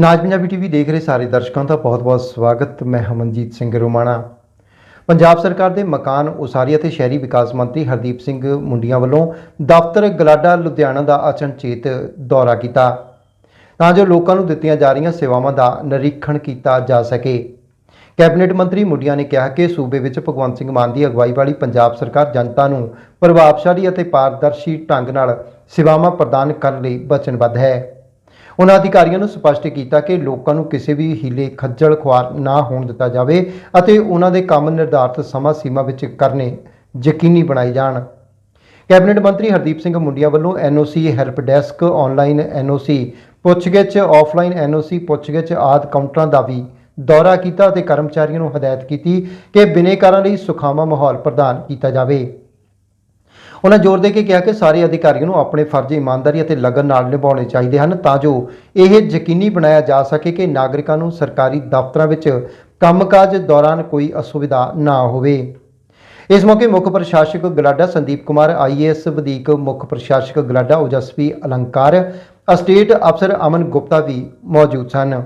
ਨਾਜ Punjabi TV ਦੇਖ ਰਹੇ ਸਾਰੇ ਦਰਸ਼ਕਾਂ ਦਾ ਬਹੁਤ-ਬਹੁਤ ਸਵਾਗਤ। ਮੈਂ ਹਮਨਜੀਤ ਸਿੰਘ ਰੋਮਾਣਾ। ਪੰਜਾਬ ਸਰਕਾਰ ਦੇ ਮਕਾਨ ਉਸਾਰੀ ਅਤੇ ਸ਼ਹਿਰੀ ਵਿਕਾਸ ਮੰਤਰੀ ਹਰਦੀਪ ਸਿੰਘ ਮੁੰਡੀਆਂ ਵੱਲੋਂ ਦਫ਼ਤਰ ਗਲਾਡਾ ਲੁਧਿਆਣਾ ਦਾ ਅਚਨਚੇਤ ਦੌਰਾ ਕੀਤਾ। ਤਾਂ ਜੋ ਲੋਕਾਂ ਨੂੰ ਦਿੱਤੀਆਂ ਜਾ ਰਹੀਆਂ ਸੇਵਾਵਾਂ ਦਾ ਨਿਰੀਖਣ ਕੀਤਾ ਜਾ ਸਕੇ। ਕੈਬਨਿਟ ਮੰਤਰੀ ਮੁੰਡੀਆਂ ਨੇ ਕਿਹਾ ਕਿ ਸੂਬੇ ਵਿੱਚ ਭਗਵੰਤ ਸਿੰਘ ਮਾਨ ਦੀ ਅਗਵਾਈ ਵਾਲੀ ਪੰਜਾਬ ਸਰਕਾਰ ਜਨਤਾ ਨੂੰ ਪ੍ਰਭਾਵਸ਼ਾਲੀ ਅਤੇ ਪਾਰਦਰਸ਼ੀ ਢੰਗ ਨਾਲ ਸੇਵਾਵਾਂ ਪ੍ਰਦਾਨ ਕਰਨ ਲਈ ਵਚਨਬੱਧ ਹੈ। ਉਨ੍ਹਾਂ ਅਧਿਕਾਰੀਆਂ ਨੂੰ ਸਪਸ਼ਟ ਕੀਤਾ ਕਿ ਲੋਕਾਂ ਨੂੰ ਕਿਸੇ ਵੀ ਹੀਲੇ ਖੱਜਲ ਖੁਆਰ ਨਾ ਹੋਣ ਦਿੱਤਾ ਜਾਵੇ ਅਤੇ ਉਹਨਾਂ ਦੇ ਕੰਮ ਨਿਰਧਾਰਤ ਸਮਾਂ ਸੀਮਾ ਵਿੱਚ ਕਰਨੇ ਯਕੀਨੀ ਬਣਾਏ ਜਾਣ। ਕੈਬਨਿਟ ਮੰਤਰੀ ਹਰਦੀਪ ਸਿੰਘ ਮੁੰਡੀਆਂ ਵੱਲੋਂ NOC help desk online NOC, ਪੁੱਛਗਿੱਛ ਆਫਲਾਈਨ ਐਨਓਸੀ, ਪੁੱਛਗਿੱਛ ਆਦ ਕਾਊਂਟਰਾਂ ਦਾ ਵੀ ਦੌਰਾ ਕੀਤਾ ਅਤੇ ਕਰਮਚਾਰੀਆਂ ਨੂੰ ਹਦਾਇਤ ਕੀਤੀ ਕਿ ਬਿਨੇਕਾਰਾਂ ਲਈ ਸੁਖਾਵਾਂ ਮਾਹੌਲ ਪ੍ਰਦਾਨ ਕੀਤਾ ਜਾਵੇ। ਉਹਨਾਂ ਜ਼ੋਰ ਦੇ ਕੇ ਕਿਹਾ ਕਿ ਸਾਰੇ ਅਧਿਕਾਰੀਆਂ ਨੂੰ ਆਪਣੇ ਫਰਜ਼ ਇਮਾਨਦਾਰੀ ਅਤੇ ਲਗਨ ਨਾਲ ਨਿਭਾਉਣੇ ਚਾਹੀਦੇ ਹਨ ਤਾਂ ਜੋ ਇਹ ਯਕੀਨੀ ਬਣਾਇਆ ਜਾ ਸਕੇ ਕਿ ਨਾਗਰਿਕਾਂ ਨੂੰ ਸਰਕਾਰੀ ਦਫ਼ਤਰਾਂ ਵਿੱਚ ਕੰਮਕਾਜ ਦੌਰਾਨ ਕੋਈ ਅਸੁਵਿਧਾ ਨਾ ਹੋਵੇ। ਇਸ ਮੌਕੇ ਮੁੱਖ ਪ੍ਰਸ਼ਾਸਕ ਗਲਾਡਾ ਸੰਦੀਪ ਕੁਮਾਰ ਆਈਏਐਸ ਵਧੀਕ ਮੁੱਖ ਪ੍ਰਸ਼ਾਸਕ ਗਲਾਡਾ ਓਜਸਵੀ ਅਲੰਕਾਰ, ਅਸਟੇਟ ਅਫਸਰ ਅਮਨ ਗੁਪਤਾ ਵੀ ਮੌਜੂਦ ਸਨ।